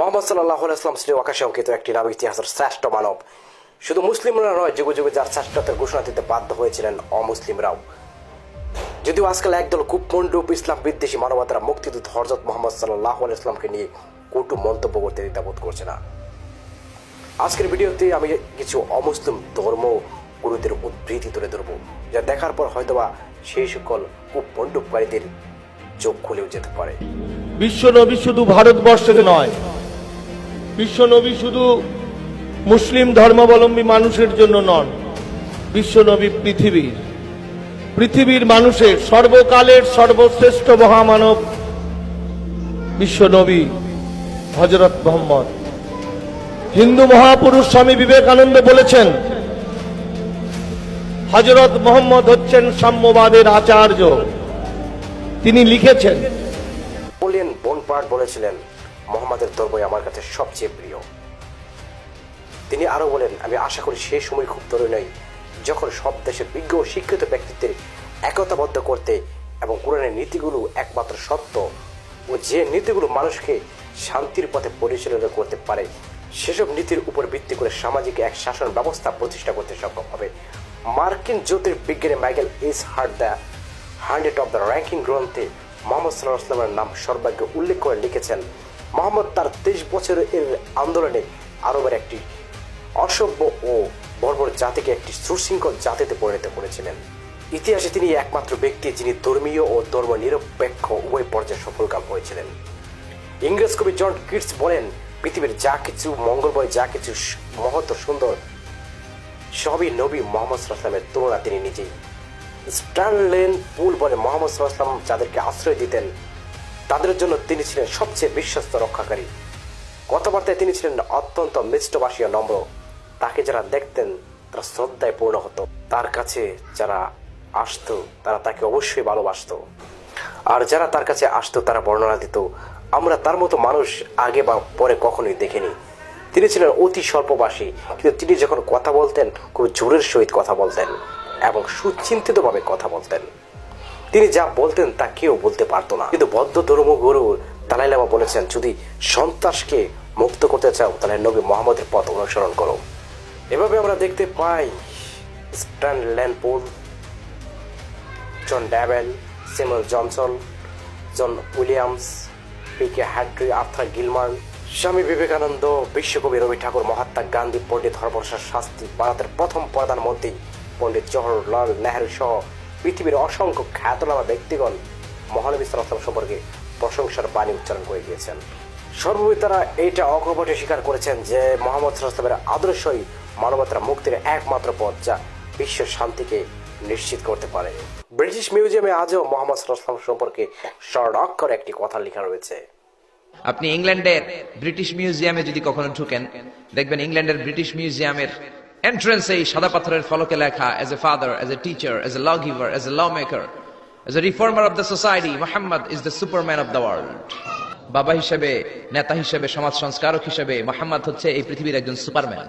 মোহাম্মদ সাল্লাহ ইসলাম শ্রী আকাশে অঙ্কিত একটি নাম ইতিহাসের শ্রেষ্ঠ মানব। শুধু মুসলিমরা নয় যুগে যুগে যার শ্রেষ্ঠতার ঘোষণা দিতে বাধ্য হয়েছিলেন অমুসলিমরাও। যদিও আজকাল একদল কুপমন্ডুপ ইসলাম বিদ্বেষী মানবতারা মুক্তিদূত হরজত মোহাম্মদ সাল্লাহ ইসলামকে নিয়ে কটু মন্তব্য করতে দ্বিধাবোধ করছে না। আজকের ভিডিওতে আমি কিছু অমুসলিম ধর্ম গুরুদের উদ্ধৃতি তুলে ধরবো, যা দেখার পর হয়তোবা সেই সকল কুপমন্ডুপকারীদের চোখ খুলেও যেতে পারে। বিশ্বনবী শুধু ভারতবর্ষের নয় বিশ্বনবী শুধু মুসলিম ধর্মাবলম্বী মানুষের জন্য নন, বিশ্বনবী পৃথিবীর পৃথিবীর মানুষের সর্বকালের সর্বশ্রেষ্ঠ মহামানব বিশ্বনবী হজরত মোহাম্মদ। হিন্দু মহাপুরুষ স্বামী বিবেকানন্দ বলেছেন হজরত মোহাম্মদ হচ্ছেন সাম্যবাদের আচার্য। তিনি লিখেছেন নেপোলিয়ন বোনপার্ট বলেছিলেন মোহাম্মদের ধর্মই আমার কাছে সবচেয়ে প্রিয়। তিনি আরও বলেন, আমি আশা করি সেই সময় খুব দূরে নয় যখন সব দেশের বিজ্ঞ ও শিক্ষিত ব্যক্তিত্বের একতাবদ্ধ করতে এবং কোরআনের নীতিগুলো একমাত্র সত্য ও যে নীতিগুলো মানুষকে শান্তির পথে পরিচালনা করতে পারে, সেসব নীতির উপর ভিত্তি করে সামাজিক এক শাসন ব্যবস্থা প্রতিষ্ঠা করতে সক্ষম হবে। মার্কিন জ্যোতির্বিজ্ঞানী Michael S Hart the hundred of the ranking গ্রন্থে মোহাম্মদ সাল্লাহ আসলামের নাম সর্বাগ্যে উল্লেখ করে লিখেছেন মোহাম্মদ তার তেইশ বছরের এর আন্দোলনে আরবের একটি অসভ্য ও বর্বর জাতিকে একটি সুশৃঙ্খল জাতিতে পরিণত করেছিলেন। ইতিহাসে তিনি একমাত্র ব্যক্তি যিনি ধর্মীয় ও ধর্ম নিরপেক্ষ উভয় পর্যায়ে সফলকাম হয়েছিলেন। ইংরেজ কবি জন কিটস বলেন, পৃথিবীর যা কিছু মঙ্গলময়, যা কিছু মহৎ সুন্দর, সবই নবী মোহাম্মদ সাল্লামের তুলনা তিনি নিজেই। স্ট্যানলেন পুল বলে মোহাম্মদ সাল্লাম যাদেরকে আশ্রয় দিতেন তাদের জন্য তিনি ছিলেন সবচেয়ে বিশ্বস্ত রক্ষাকারী। কথাবার্তায় তিনি ছিলেন অত্যন্ত মিষ্টবাসী ও নম্র। তাকে যারা দেখতেন, তারা শ্রদ্ধায় পূর্ণ হতো। তার কাছে যারা আসতো, তারা তাকে অবশ্যই ভালোবাসতো। আর যারা তার কাছে আসতো, তারা বর্ণনা দিত, আমরা তার মতো মানুষ আগে বা পরে কখনোই দেখিনি। তিনি ছিলেন অতি স্বল্পবাসী কিন্তু তিনি যখন কথা বলতেন, খুব জোরের সহিত কথা বলতেন এবং সুচিন্তিতভাবে কথা বলতেন। তিনি যা বলতেন তা কেউ বলতে পারতো না। কিন্তু বদ্ধ ধর্মগুরু তালাই লামা বলেছেন, যদি সন্ত্রাসকে মুক্ত করতে চাও, তাহলে নবী মোহাম্মদের পথ অনুসরণ করো। এভাবে আমরা দেখতে পাই স্ট্যান ল্যান্ডপোল জন ড্যাবেল Shimul Johnson, John Williams P K Hitti Arthur Gilman Swami Vivekananda, বিশ্বকবি রবি ঠাকুর, মহাত্মা গান্ধী, পণ্ডিত হরবর্ষার শাস্তি ভারতের প্রথম প্রধানমন্ত্রী পণ্ডিত জওহরলাল নেহরু সহ পৃথিবীর অসংখ্য খ্যাতনামা ব্যক্তিগণ মহানবী সাল্লাম সম্পর্কে প্রশংসার বাণী উচ্চারণ করে গিয়েছেন। সর্বোপরি তারা এইটা অকপটে স্বীকার করেছেন যে মোহাম্মদ সাল্লামের আদর্শই মানবতার মুক্তির একমাত্র পথ যা বিশ্ব শান্তিকে নিশ্চিত করতে পারে। ব্রিটিশ মিউজিয়ামে আজও মোহাম্মদ সাল্লাম সম্পর্কে স্বর্ণাক্ষর একটি কথা লেখা রয়েছে। আপনি ইংল্যান্ডের ব্রিটিশ মিউজিয়ামে যদি কখনো ঢুকেন, দেখবেন ইংল্যান্ডের ব্রিটিশ মিউজিয়ামের এন্ট্রান্সে এই সাদা পাথরের ফলকে লেখা as a father as a teacher as a law giver as a law maker as a reformer of the society Mohammad is the superman of the world বাবা হিসেবে, নেতা হিসেবে, সমাজ সংস্কারক হিসেবে মোহাম্মদ হচ্ছে এই পৃথিবীর একজন সুপারম্যান